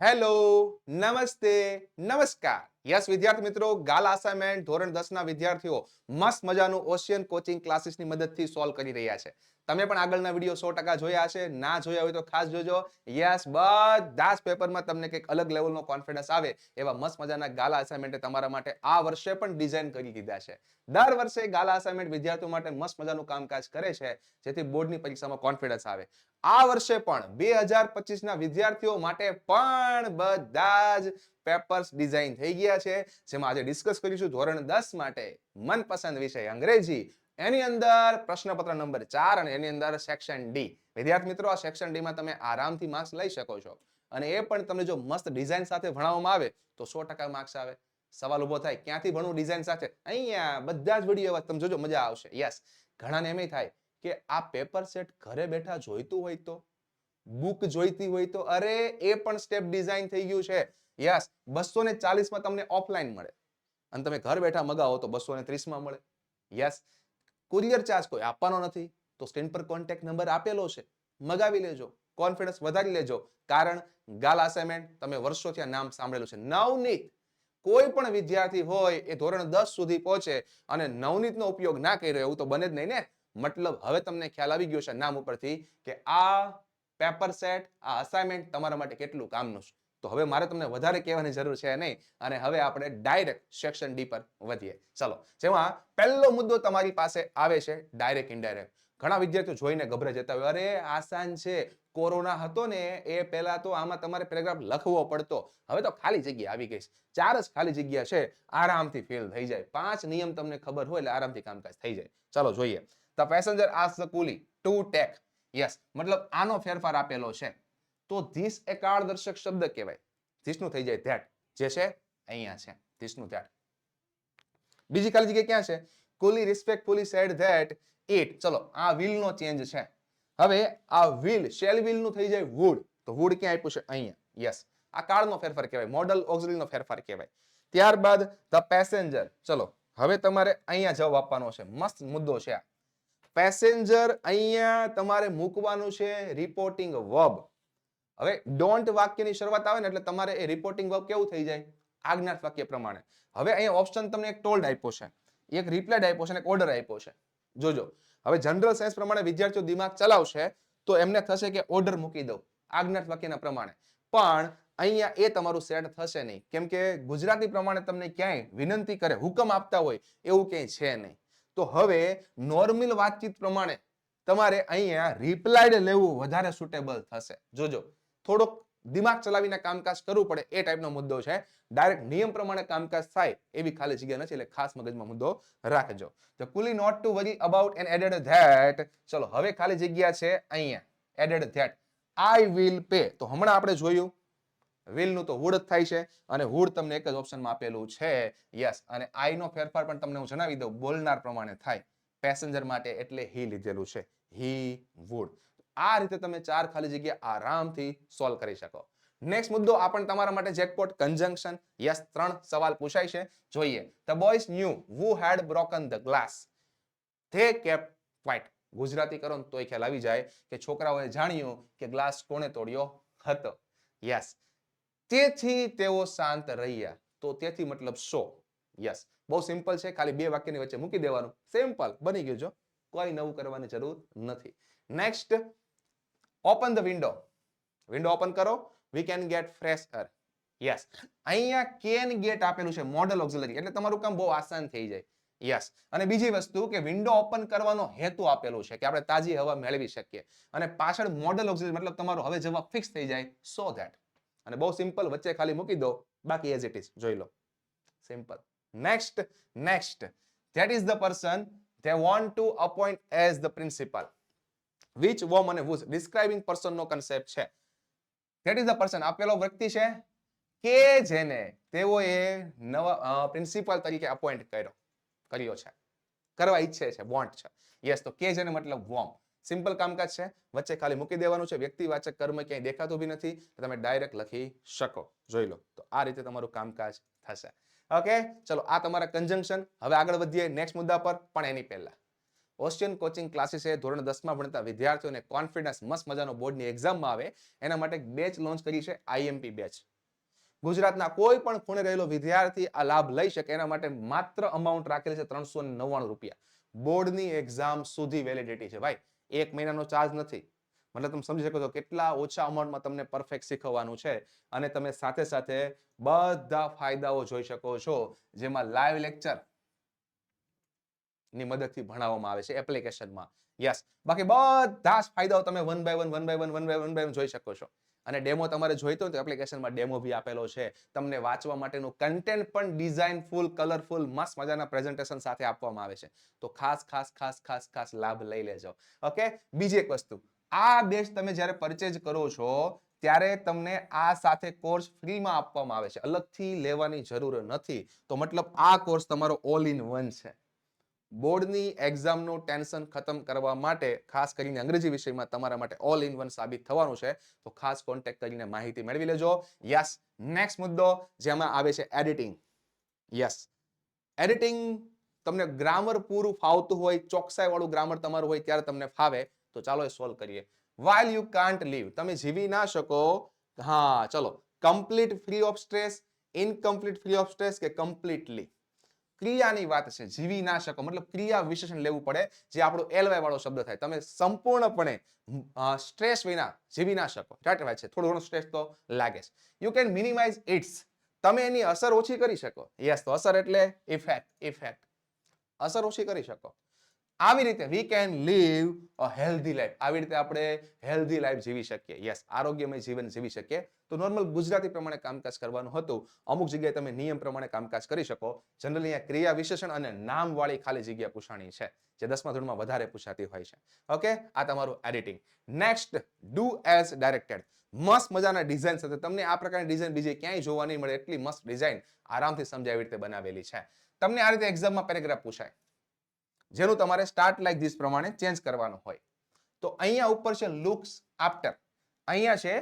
Hello નમસ્તે નમસ્કાર. Yes, વિદ્યાર્થી મિત્રો, ગાલ અસાઇનમેન્ટ ધોરણ દસ ના વિદ્યાર્થીઓ મસ્ત મજાનું ઓશિયન કોચિંગ ક્લાસીસની મદદથી સોલ્વ કરી રહ્યા છે. તમે પણ આગળના વીડિયો સો ટકા જોયા હશે. ના જોયા હોય તો ખાસ જોજો. યસ બધા જ પેપરમાં તમને કંઈક અલગ લેવલનો કોન્ફિડન્સ આવે એવા મસ્ત મજાના ગાલા અસાઇનમેન્ટે તમારા માટે આ વર્ષે પણ ડિઝાઇન કરી દીધા છે. દર વર્ષે ગાલા અસાઇનમેન્ટ વિદ્યાર્થીઓ માટે મસ્ત મજાનું કામકાજ કરે છે, જેથી બોર્ડની પરીક્ષામાં કોન્ફિડન્સ આવે. આ વર્ષે પણ બે હજાર ના વિદ્યાર્થીઓ માટે પણ બધા જ પેપર્સ ડિઝાઇન થઈ ગયા છે, જેમાં આજે ડિસ્કસ કરીશું ધોરણ દસ માટે મનપસંદ વિષય અંગ્રેજી. એની અંદર પ્રશ્નપત્ર નંબર ચાર અને એની અંદર સેક્શન ડી વિદ્યાર્થી મિત્રો, આ સેક્શન ડીમાં તમે આરામથી માર્ક્સ લઈ શકો છો. અને એ પણ તમને જો મસ્ત ડિઝાઇન સાથે ભણાવવામાં આવે, તો સો ટકા માર્ક્સ આવે. સવાલ ઊભો થાય, ક્યાંથી ભણવું ડિઝાઇન સાથે? અહીંયા બધા જ વીડિયો તમે જોજો, મજા આવશે. યસ ઘણાને એમ થાય કે આ પેપર સેટ ઘરે બેઠા જોઈતું હોય તો બુક જોઈતી હોય તો, અરે, એ પણ સ્ટેપ ડિઝાઇન થઈ ગયું છે. યસ બસો ને ચાલીસમાં તમને ઓફલાઈન મળે. અને તમે ઘર બેઠા મગાવો તો બસો ને ત્રીસમાં મળે. યસ, કુરિયર ચાર્જ કોઈ આપવાનો નથી, તો સ્ક્રીન પર કોન્ટેક્ટ નંબર આપેલો છે. મગાવી લેજો, કોન્ફિડન્સ વધારી લેજો, કારણ ગાલા અસાઇનમેન્ટ તમે વર્ષોથી આ નામ સાંભળેલું છે. નવનીત, કોઈ પણ વિદ્યાર્થી હોય એ ધોરણ દસ સુધી પહોંચે અને નવનીતનો ઉપયોગ ના કરી રહ્યો એવું તો બને જ નહીં ને? મતલબ હવે તમને ખ્યાલ આવી ગયો છે નામ ઉપરથી કે આ પેપર સેટ, આ અસાઇનમેન્ટ તમારા માટે કેટલું કામનું છે. તો હવે મારે તમને વધારે કહેવાની જરૂર છે નહીં અને હવે આપણે ડાયરેક્ટ સેક્શન ડી પર વધીએ. ચલો, જેમાં પહેલો મુદ્દો તમારી પાસે આવે છે ડાયરેક્ટ ઇનડાયરેક્ટ ઘણા વિદ્યાર્થીઓ જોઈને ગભરાઈ જતા હોય, અરે, આસાન છે. કોરોના હતો ને, એ પહેલા તો આમાં તમારે પેરેગ્રાફ લખવો પડતો. હવે તો ખાલી જગ્યા આવી ગઈ ચાર જ ખાલી જગ્યા છે. આરામથી ફિલ થઈ જાય. પાંચ નિયમ તમને ખબર હોય એટલે આરામથી કામકાજ થઈ જાય. ચાલો, જોઈએ. The passenger as the coolie to take yes મતલબ, આનો ફેરફાર આપેલો છે. તો ધીસ એ કાળદર્શક શબ્દ કહેવાય. ધીસનું થઈ જાય ધેટ. જે છે, અહીંયા છે. ધીસનું ધેટ. બીજી ખાલી જગ્યા ક્યાં છે? Coolie respectfully said that it ચલો, આ વિલ નો ચેન્જ છે. હવે આ વિલ શેલ વિલનું થઈ જાય વુડ તો વુડ ક્યાં આપ્યું છે? અહીંયા. યસ આ કાળનો ફેરફાર કહેવાય. મોડલ ઓક્સિલરી નો ફેરફાર કહેવાય. ત્યારબાદ ધ પેસેન્જર ચલો, હવે તમારે અહીંયા જવાબ આપવાનો છે. મસ્ત મુદ્દો છે આ. પેસેન્જર અહીંયા તમારે મૂકવાનું છે રિપોર્ટિંગ વર્બ હવે ડોન્ટ વાક્યની શરૂઆત આવે ને એટલે તમારે એ રિપોર્ટિંગ વર્ક કેવું થઈ જાય? આજ્ઞાત વાક્ય પ્રમાણે. હવે અહીંયા ઓપ્શન તમને એક ટોલ્ડ આપ્યો છે. એક રિપ્લાઇડ આપ્યો છે અને એક ઓર્ડર આપ્યો છે. જોજો. હવે જનરલ સાયન્સ પ્રમાણે વિદ્યાર્થીઓ દિમાગ ચલાવશે તો એમને થશે કે ઓર્ડર મૂકી દઉં. આજ્ઞાત વાક્યના પ્રમાણે. પણ અહીંયા એ તમારું સેટ થશે નહીં. કેમ કે ગુજરાતી પ્રમાણે તમને ક્યાંય વિનંતી કરે, હુકમ આપતા હોય એવું ક્યાંય છે નહીં. તો હવે નોર્મલ વાતચીત પ્રમાણે તમારે અહીંયા રિપ્લાઇડ લેવું વધારે સુટેબલ થશે. જોજો. થોડોક દિમાગ ચલાવીને કામકાજ કરવું પડે એ ટાઈપનો મુદ્દો છે. ડાયરેક્ટ નિયમ પ્રમાણે કામકાજ થાય એવી ખાલી જગ્યા નથી, એટલે ખાસ મગજમાં મુદ્દો રાખજો. તો coolie not to worry about and added that ચલો, હવે ખાલી જગ્યા છે અહીંયા. Added that I will pay તો હમણાં આપણે જોયું. વિલનું તો હુડ જ થાય છે અને હુડ તમને એક જ ઓપ્શનમાં આપેલું છે. યસ અને આઈ નો ફેરફાર પણ તમને હું જણાવી દઉં. બોલનાર પ્રમાણે થાય. પેસેન્જર માટે એટલે હી લીધેલું છે. હી વુડ આ રીતે તમે ચાર ખાલી જગ્યા આરામથી સોલ્વ કરી શકો. નેક્સ્ટ મુદ્દો આ પણ તમારા માટે જેકપોટ કન્જંક્શન યસ ત્રણ સવાલ પૂછાય છે. જોઈએ. The boys knew who had broken the glass they kept quiet. Gujarati કરો ને તોય ખ્યાલ આવી જાય કે છોકરાઓએ જાણ્યું કે ગ્લાસ કોણે તોડ્યો હતો. યસ તેથી તેઓ શાંત રહ્યા. તો તેથી મતલબ સો. યસ બહુ સિમ્પલ છે. ખાલી બે વાક્યની વચ્ચે મૂકી દેવાનું. સિમ્પલ બની ગયું જો. કોઈ નવું કરવાની જરૂર નથી. Next open the window window open કરો. We can get fresh air yes અહીંયા કેન ગેટ આપેલું છે મોડલ ઓક્ઝિલરી એટલે તમારું કામ બહુ આસાન થઈ જાય. યસ અને બીજી વસ્તુ કે વિન્ડો ઓપન કરવાનો હેતુ આપેલું છે કે આપણે તાજી હવા મેળવી શકીએ. અને પાછળ મોડલ ઓક્સિલરી મતલબ તમારો હવે જવાબ ફિક્સ થઈ જાય. સો ધેટ અને બહુ સિમ્પલ વચ્ચે ખાલી મૂકી દો. બાકી એઝ ઇટ ઇઝ જોઈ લો. Simple next next that is the person they want to appoint as the principal. Which whom અને વુઝ ડિસ્ક્રાઇબિંગ પર્સનનો concept છે. ધેટ ઇઝ ધ પર્સન આપેલો વ્યક્તિ છે કે જેને તેઓએ નવા પ્રિન્સિપલ તરીકે અપોઇન્ટ કર્યો. કર્યો છે. કરવા ઈચ્છે છે. વોન્ટ છે. યસ તો કે જેને મતલબ વોમ સિમ્પલ કામકાજ છે. વચ્ચે ખાલી મૂકી દેવાનું છે. વ્યક્તિવાચક કર્મ ક્યાંય દેખાતું બી નથી. તમે ડાયરેક્ટ લખી શકો. જોઈ લો. તો આ રીતે તમારું કામકાજ થશે. ઓકે ચલો, આ તમારા કન્જંક્શન હવે આગળ વધીએ. નેક્સ્ટ મુદ્દા પર. પણ એની પહેલા. ઓશિયન કોચિંગ ક્લાસીસે ધોરણ દસમાં ભણતા વિદ્યાર્થીઓને કોન્ફિડન્સ મસ્ત મજાનો બોર્ડની એક્ઝામમાં આવે. એના માટે બેચ લોન્ચ કરી છે આઈએમપી બેચ ગુજરાતના કોઈ પણ ખૂણે રહેલો વિદ્યાર્થી આ લાભ લઈ શકે, એના માટે માત્ર અમાઉન્ટ રાખેલી છે ત્રણસો નવ્વાણું રૂપિયા. બોર્ડની એક્ઝામ સુધી વેલિડિટી છે. ભાઈ, એક મહિનાનો ચાર્જ નથી. મતલબ તમે સમજી શકો છો, કેટલા ઓછા અમાઉન્ટમાં તમને પરફેક્ટ શીખવવાનું છે. અને તમે સાથે સાથે બધા ફાયદાઓ જોઈ શકો છો. જેમાં લાઈવ લેક્ચર ની મદદથી ભણાવવામાં આવે છે એપ્લિકેશનમાં. યસ બાકી બધા જ ફાયદાઓ તમે one by one one by one one by one by જોઈ શકો છો. અને ડેમો તમારે જોઈતો હોય તો એપ્લિકેશનમાં ડેમો બી આપેલો છે. તમને વાંચવા માટેનું કન્ટેન્ટ પણ ડિઝાઇન ફૂલ કલરફુલ મસ્ત મજાના પ્રેઝન્ટેશન સાથે આપવામાં આવે છે. તો ખાસ ખાસ ખાસ ખાસ ખાસ લાભ લઈ લેજો. ઓકે બીજી એક વસ્તુ. આ બેચ તમે જ્યારે પરચેજ કરો છો, ત્યારે તમને આ સાથે કોર્સ ફ્રીમાં આપવામાં આવે છે. અલગથી લેવાની જરૂર નથી. તો મતલબ આ કોર્સ તમારો ઓલ ઇન વન છે. બોર્ડની એક્ઝામનું ટેન્શન ખતમ કરવા માટે, ખાસ કરીને અંગ્રેજી વિષયમાં તમારા માટે ઓલ ઇન વન સાબિત થવાનું છે, તો ખાસ કોન્ટેક્ટ કરીને માહિતી મેળવી લેજો. યસ નેક્સ્ટ મુદ્દો જેમાં આવે છે એડિટિંગ યસ એડિટિંગ તમને ગ્રામર પૂરું ફાવતું હોય, ચોકસાઈ વાળું ગ્રામર તમારું હોય ત્યારે તમને ફાવે, તો ચાલો એ સોલ્વ કરીએ. વાઇલ યુ કાન્ટ લીવ તમે જીવી ના શકો, હા, ચલો. Complete free of stress incomplete free of stress કે કમ્પ્લીટલી ક્રિયાની વાત છે જીવી ના શકો મતલબ ક્રિયા વિશેષણ લેવું પડે, જે આપણો એલવાય વાળો શબ્દ થાય. તમે સંપૂર્ણપણે સ્ટ્રેસ વિના જીવી ના શકો રાઈટ વાત છે. થોડો ઘણો સ્ટ્રેસ તો લાગે છે યુ કેન મિનિમાઇઝ ઇટ્સ તમે એની અસર ઓછી કરી શકો. યસ તો અસર એટલે ઇફેક્ટ ઇફેક્ટ અસર ઓછી કરી શકો. આવી રીતે we can live a healthy life આવી રીતે આપણે હેલ્ધી લાઈફ જીવી શકીએ. યસ આરોગ્યમય જીવન જીવી શકીએ. તો નોર્મલ ગુજરાતી પ્રમાણે કામકાજ કરવાનું હતું. અમુક જગ્યાએ તમે નિયમ પ્રમાણે કામકાજ કરી શકો. જનરલી અહીંયા ક્રિયા વિશેષણ અને નામવાળી ખાલી જગ્યા પૂછાણી છે, જે દસમા ધોરણમાં વધારે પૂછાતી હોય છે. ઓકે આ તમારું editing next do as directed મસ્ત મજાના ડિઝાઇન સાથે. તમને આ પ્રકારની ડિઝાઇન બીજે ક્યાંય જોવા નહીં મળે. એટલી મસ્ત ડિઝાઇન આરામથી સમજાય એવી રીતે બનાવેલી છે. તમને આ રીતે એક્ઝામમાં પેરેગ્રાફ પૂછાય. જેનું તમારે સ્ટાર્ટ લાઈક ધીસ પ્રમાણે ચેન્જ કરવાનું હોય. તો અહીંયા ઉપર છે લુક્સ આફ્ટર અહીંયા છે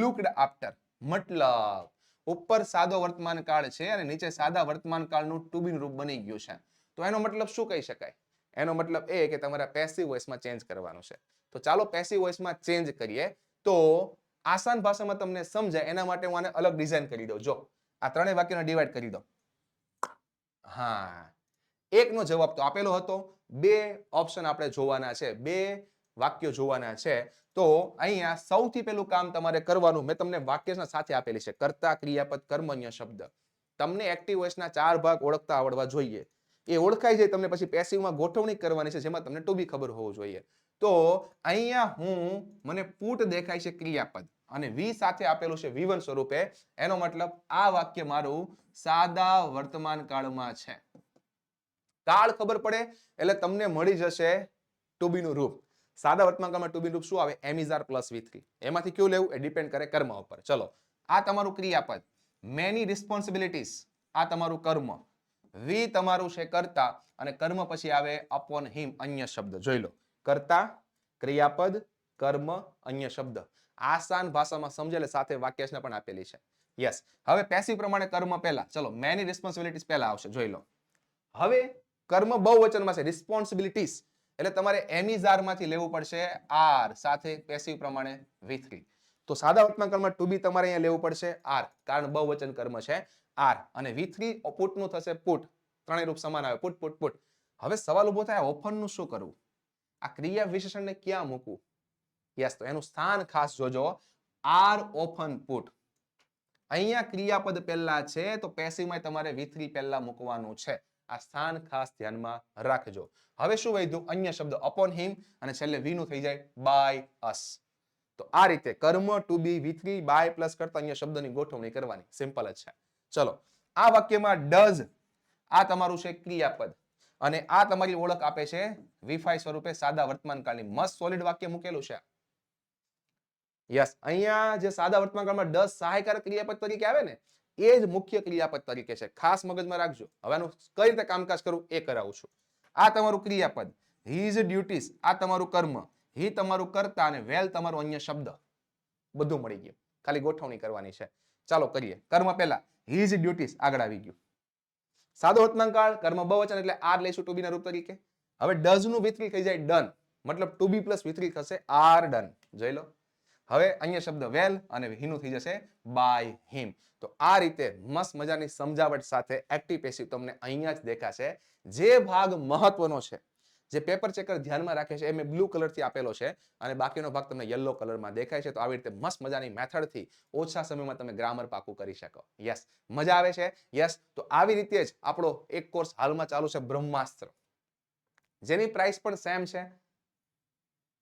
લુકડ આફ્ટર મતલબ ઉપર સાદો વર્તમાન કાળ છે અને નીચે સાદા વર્તમાન કાળનું ટુ બીન રૂપ બની ગયું છે. તો એનો મતલબ શું કહી શકાય? એનો મતલબ એ કે તમારે પેસિવ વોઇસમાં ચેન્જ કરવાનું છે. તો ચાલો પેસિવ વોઇસમાં ચેન્જ કરીએ. તો આસાન ભાષામાં તમને સમજાય, એના માટે હું આને અલગ ડિઝાઇન કરી દઉં. જો, આ ત્રણેય વાક્યોને ડિવાઈડ કરી દો હા. એકનો જવાબ તો આપેલો હતો. બે ઓપ્શન આપણે જોવાના છે. બે વાક્યો જોવાના છે. તો અહીંયા સૌથી પહેલું કામ તમારે કરવાનું, મેં તમને વાક્યના સાથે આપેલી છે. કર્તા, ક્રિયાપદ, કર્મન્ય શબ્દ. તમને એક્ટિવ વોઇસના ચાર ભાગ ઓળખતા આવડવા જોઈએ. એ ઓળખાઈ જાય તમને પછી પેસિવમાં ગોઠવણી કરવાની છે, જેમાં તમને ટુ બી ખબર હોવું જોઈએ. તો અહીંયા હું, મને પૂટ દેખાય છે ક્રિયાપદ. અને વી સાથે આપેલું છે વિવન સ્વરૂપે. એનો મતલબ આ વાક્ય મારું સાદા વર્તમાન કાળમાં છે. કાળ ખબર પડે? એટલે તમને મળી જશે ટુ બીનું રૂપ. સાદા વર્તમાનકાળમાં કાળમાં ટુ રૂપ શું આવે? Am is are plus v three. એમાંથી કયું લેવું? એ ડિપેન્ડ કરે કર્મ ઉપર. ચલો, આ તમારું ક્રિયાપદ. મેની રિસ્પોન્સિબિલિટીઝ આ તમારું કર્મ. વી તમારું છે કર્તા અને કર્મ પછી આવે અપોન હિમ અન્ય શબ્દ. જોઈ લો. કર્તા, ક્રિયાપદ, કર્મ, અન્ય શબ્દ. આસાન ભાષામાં સમજેલે સાથે વાક્યશને પણ આપેલી છે. યસ હવે પેસી પ્રમાણે કર્મ પહેલા. ચલો મેની રિસ્પોન્સિબિલિટીઝ પહેલા આવશે. જોઈ લો. હવે કર્મ બહુવચનમાં છે રિસ્પોન્સિબિલિટીઝ એટલે તમારે એની ઝારમાંથી લેવું પડશે આર સાથે પેસિવ પ્રમાણે વી થ્રી તો સાદા વર્તમાન કર્મ ટુ બી તમારે અહીંયા લેવું પડશે આર કારણ બહુવચન કર્મ છે આર અને વી થ્રી પુટનું થશે પુટ ત્રણેય રૂપ સમાન આવે પુટ પુટ પુટ હવે સવાલ ઊભો થાય ઓફનનું શું કરવું? આ ક્રિયા વિશેષણને ક્યાં મૂકવું? યસ, તો એનું સ્થાન ખાસ જોજો. આર ઓફન પુટ અહીંયા ક્રિયાપદ પહેલા છે, તો પેસિવમાં તમારે વી થ્રી પહેલા મૂકવાનું છે. આ સ્થાન ખાસ ધ્યાનમાં રાખજો. હવે શું વધ્યું? અન્ય શબ્દ અપોન હિમ અને છેલ્લે વી નું થઈ જાય બાય અસ તો આ રીતે કર્મ to be v by plus કરતા અન્ય શબ્દની ગોઠવણી કરવાની. સિમ્પલ જ છે. ચલો, આ વાક્યમાં ડઝ આ તમારું છે ક્રિયાપદ. અને આ તમારી ઓળખ આપે છે વિફાઈ સ્વરૂપે સાદા વર્તમાન કાળની મસ્ત સોલિડ વાક્ય મૂકેલું છે. યસ અહીંયા જે સાદા વર્તમાનકાળમાં ડઝ સહાયકારક ક્રિયાપદ તરીકે આવે ને એ જ મુખ્ય ક્રિયાપદ તરીકે છે. ખાસ મગજમાં રાખજો. હવે કઈ રીતે કામકાજ કરવું એ કરાવું છું. આ તમારું ક્રિયાપદ. હીઝ ડ્યુટીસ આ તમારું કર્મ. હી તમારું કરતા અને વેલ તમારો અન્ય શબ્દ. બધું મળી ગયું. ખાલી ગોઠવણી કરવાની છે. ચાલો કરીએ. કર્મ પહેલા. હિઝ ડ્યુટીસ આગળ આવી ગયું. સાદો વર્તમાન કાળ કર્મ બહુવચન એટલે આર લઈશું ટુ બી ના રૂપ તરીકે. હવે ડઝનું વિથરી થઈ જાય ડન મતલબ ટુ બી પ્લસ વિથરી થશે આર ડન જોઈ લો. હવે અહીંયા શબ્દ વેલ અને હિનું થઈ જશે બાય હિમ. તો આ રીતે મસ્ત મજાની સમજાવટ સાથે એક્ટિવ પેસિવ તમને અહીંયા જ દેખાશે. જે ભાગ મહત્વનો છે, જે પેપર ચેકર ધ્યાનમાં રાખે છે, એ મેં બ્લુ કલરથી આપેલો છે અને બાકીનો ભાગ તમને યલો કલરમાં દેખાય છે. તો આવી રીતે મસ્ત મજાની મેથડથી ઓછા સમયમાં તમે ગ્રામર પાકું કરી શકો. યસ મજા આવે છે? યસ તો આવી રીતે જ આપણો એક કોર્સ હાલમાં ચાલુ છે બ્રહ્માસ્ત્ર. જેની પ્રાઇસ પણ સેમ છે.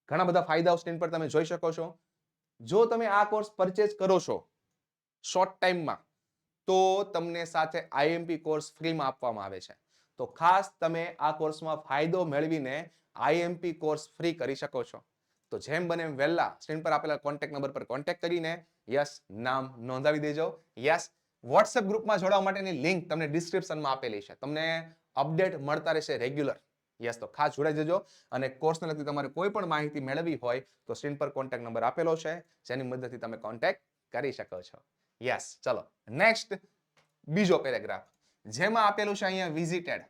ઘણા બધા ફાયદાઓ સ્ક્રીન પર તમે જોઈ શકો છો. જો તમે આ કોર્સ પરચેસ કરો છો શોર્ટ ટાઈમમાં તો તમને સાથે આઈએમપી કોર્સ ફ્રીમાં આપવામાં આવે છે. તો ખાસ તમે આ કોર્સમાં ફાયદો મેળવીને આઈએમપી કોર્સ ફ્રી કરી શકો છો. તો જેમ બને એમ વહેલા સ્ક્રીન પર આપેલા કોન્ટેક્ટ નંબર પર કોન્ટેક્ટ કરીને યસ નામ નોંધાવી દેજો. યસ વોટ્સએપ ગ્રુપમાં જોડાવા માટેની લિંક તમને ડિસ્ક્રિપ્શનમાં આપેલી છે. તમને અપડેટ મળતા રહેશે રેગ્યુલર યસ તો ખાસ જોડાઈ જજો. અને કોર્સને લગતી તમારે કોઈ પણ માહિતી મેળવવી હોય, તો સ્ક્રીન પર કોન્ટેક્ટ નંબર આપેલો છે, જેની મદદથી તમે કોન્ટેક્ટ કરી શકો છો. યસ ચલો. નેક્સ્ટ બીજો પેરેગ્રાફ જેમાં આપેલું છે અહીંયા વિઝિટેડ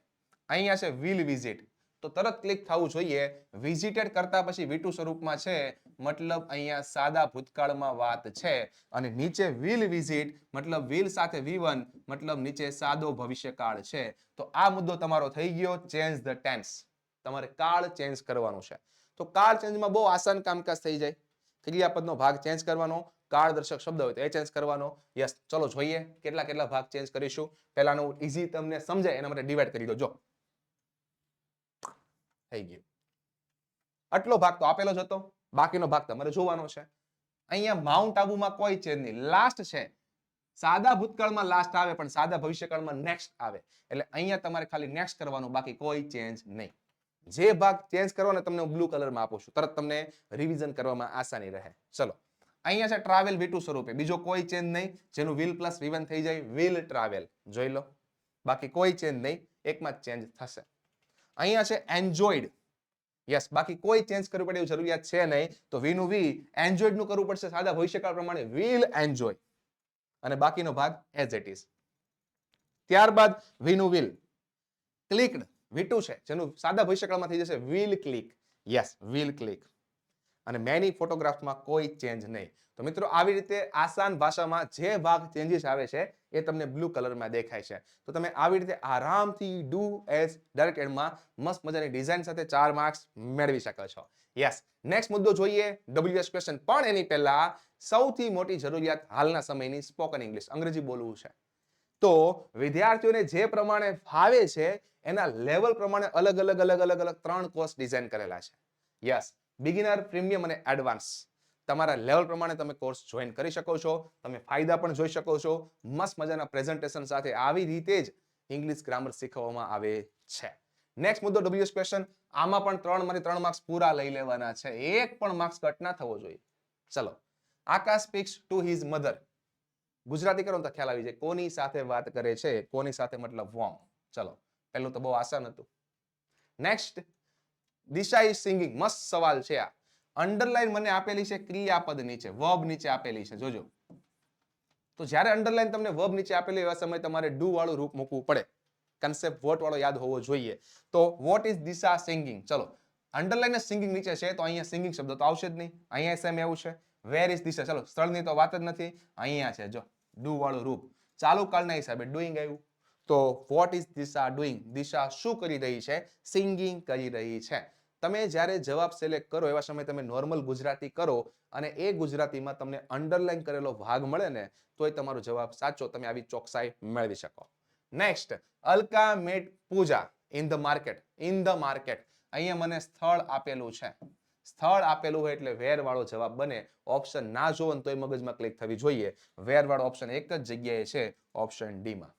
અહીંયા છે વિલ વિઝિટ તો તરત ક્લિક થવું જોઈએ. વિઝિટેડ કરતા પછી વીટુ સ્વરૂપમાં છે. મતલબ અહીંયા સાદા ભૂતકાળમાં વાત છે. અને નીચે વિલ વિઝિટ મતલબ વિલ સાથે વી મતલબ નીચે સાદો ભવિષ્યકાળ છે. તો આ મુદ્દો તમારો થઈ ગયો. ચેન્જ ધ ટેન્સ તમારે કાળ ચેન્જ કરવાનું છે. તો કાળ ચેન્જમાં બહુ આસાન કામકાજ થઈ જાય. ક્રિયાપદનો ભાગ ચેન્જ કરવાનો કાળદર્શક શબ્દ હોય તો એ ચેન્જ કરવાનો. યસ ચલો જોઈએ. કેટલા કેટલા ભાગ ચેન્જ કરીશું. પહેલાનું ઇઝી તમને સમજાય, એના માટે ડિવાઈડ કરી દો. જો થઈ ગયું. આટલો ભાગ તો આપેલો જ હતો. બાકીનો ભાગ તમારે જોવાનો છે. અહીંયા માઉન્ટ આબુમાં કોઈ ચેન્જ નહીં. લાસ્ટ છે. સાદા ભૂતકાળમાં લાસ્ટ આવે, પણ સાદા ભવિષ્યકાળમાં નેક્સ્ટ આવે. એટલે અહીંયા તમારે ખાલી નેક્સ્ટ કરવાનું, બાકી કોઈ ચેન્જ નહીં. જે ભાગ ચેન્જ કરવાનો તમને હું બ્લુ કલરમાં આપું છું. તરત તમને રિવિઝન કરવામાં આસાની રહે. ચલો. અહીંયા છે ટ્રાવેલ વીટુ સ્વરૂપે. બીજો કોઈ ચેન્જ નહીં. જેનું વિલ પ્લસ વી થઈ જાય વિલ ટ્રાવેલ જોઈ લો. બાકી કોઈ ચેન્જ નહીં. એકમાં ચેન્જ થશે. અહીંયા છે એન્જોયડ યસ બાકી કોઈ ચેન્જ કરવું પડે એવું જરૂરિયાત છે નહીં. તો વી નું વી એન્જોયડનું કરવું પડશે. સાદા ભવિષ્યકાળ પ્રમાણે. વિલ એન્જોય અને બાકીનો ભાગ એઝ ઇટ ઇઝ ત્યારબાદ વી નું વિલ ક્લિકડ વીટુ છે. જેનું સાદા ભવિષ્યકાળમાં થઈ જશે. Will click yes will click અને મેની ફોટોગ્રાફમાં કોઈ ચેન્જ નહીં. તો મિત્રો, આવી રીતે આસાન ભાષામાં જે ભાગ ચેન્જીસ આવે છે એ તમને બ્લુ કલરમાં દેખાય છે. તો તમે આવી રીતે આરામથી ડુ એઝ ડાયરેક્ટેડમાં મસ્ત મજાની ડિઝાઇન સાથે ચાર માર્ક્સ મેળવી શકો છો. યસ. નેક્સ્ટ મુદ્દો જોઈએ ડબલ્યુએસ ક્વેશ્ચન. પણ એની પહેલા સૌથી મોટી જરૂરિયાત હાલના સમયની સ્પોકન ઇંગ્લિશ, અંગ્રેજી બોલવું છે. તો વિદ્યાર્થીઓને જે પ્રમાણે ફાવે છે, એના લેવલ પ્રમાણે અલગ અલગ અલગ અલગ અલગ ત્રણ કોર્સ ડિઝાઇન કરેલા છે. યસ. બિગિનર, પ્રીમિયમ અને એડવાન્સ. તમારા લેવલ પ્રમાણે તમે કોર્સ જોઈન કરી શકો છો, તમે ફાયદા પણ જોઈ શકો છો, મસ્ત મજાના પ્રેઝન્ટેશન સાથે આવી રીતે જ ઇંગ્લિશ ગ્રામર શીખવવામાં આવે છે. નેક્સ્ટ મુદ્દો ડબ્લ્યુએસ ક્વેશ્ચન આમાં પણ ત્રણ મારી ત્રણ માર્ક્સ પૂરા લઈ લેવાના છે. એક પણ માર્ક્સ કટ ના થવો જોઈએ. ચલો, Akash speaks to his mother Gujarati કરો તો ખ્યાલ આવી જાય, કોની સાથે વાત કરે છે, કોની સાથે મતલબ વોમ ચલો, પહેલું તો બહુ આસાન હતું. નેક્સ્ટ દિશા ઇઝ સિંગિંગ મસ્ત સવાલ છે આ. અંડરલાઈન મને આપેલી છે ક્રિયાપદ નીચે વર્બ નીચે આપેલી છે. જોજો. તો જ્યારે અંડરલાઈન તમને વર્બ નીચે આપેલી એવા સમય તમારે ડુ વાળું રૂપ મૂકવું પડે. કન્સેપ્ટ વોટ વાળો યાદ હોવો જોઈએ. તો વોટ ઇઝ દિશા સિંગિંગ ચલો. અંડરલાઈન સિંગિંગ નીચે છે, તો અહીંયા સિંગિંગ શબ્દ તો આવશે જ નહીં. અહીંયા સેમ એવું છે. Where is Disha? ચલો, સ્થળની તો વાત જ નથી. અહીંયા છે, જો. ડુ વાળું રૂપ. ચાલુ કાળના હિસાબે ડુઈંગ આવ્યું. તો what is Disha doing Disha શું કરી રહી છે? સિંગિંગ કરી રહી છે. તમે જ્યારે જવાબ સિલેક્ટ કરો, એવા સમયે તમે નોર્મલ ગુજરાતી કરો અને એ ગુજરાતીમાં તમને અંડરલાઈન કરેલો ભાગ મળે ને, તોય તમારો જવાબ સાચો, તમે આવી ચોકસાઈ મેળવી શકો. Next Alka met Puja in the market in the market અહીંયા મને સ્થળ આપેલું છે. સ્થળ આપેલું હોય એટલે વેર વાળો જવાબ બને. ઓપ્શન ના જોવો ને એ મગજમાં ક્લિક થવી જોઈએ. વેર વાળો ઓપ્શન એક જ જગ્યાએ છે ઓપ્શન ડી માં.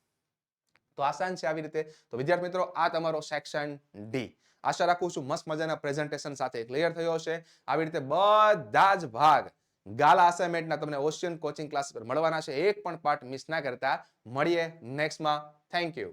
તો આસાન છે આવી રીતે. તો વિદ્યાર્થી મિત્રો, આ તમારો સેક્શન ડી આશા રાખું છું મસ્ત મજાના પ્રેઝન્ટેશન સાથે ક્લિયર થયો હશે. આવી રીતે બધા જ ભાગ ગાલા અસાઇનમેન્ટના તમને ઓશિયન કોચિંગ ક્લાસ પર મળવાના છે. એક પણ પાર્ટ મિસ ના કરતા. મળીએ નેક્સ્ટમાં થેન્ક યુ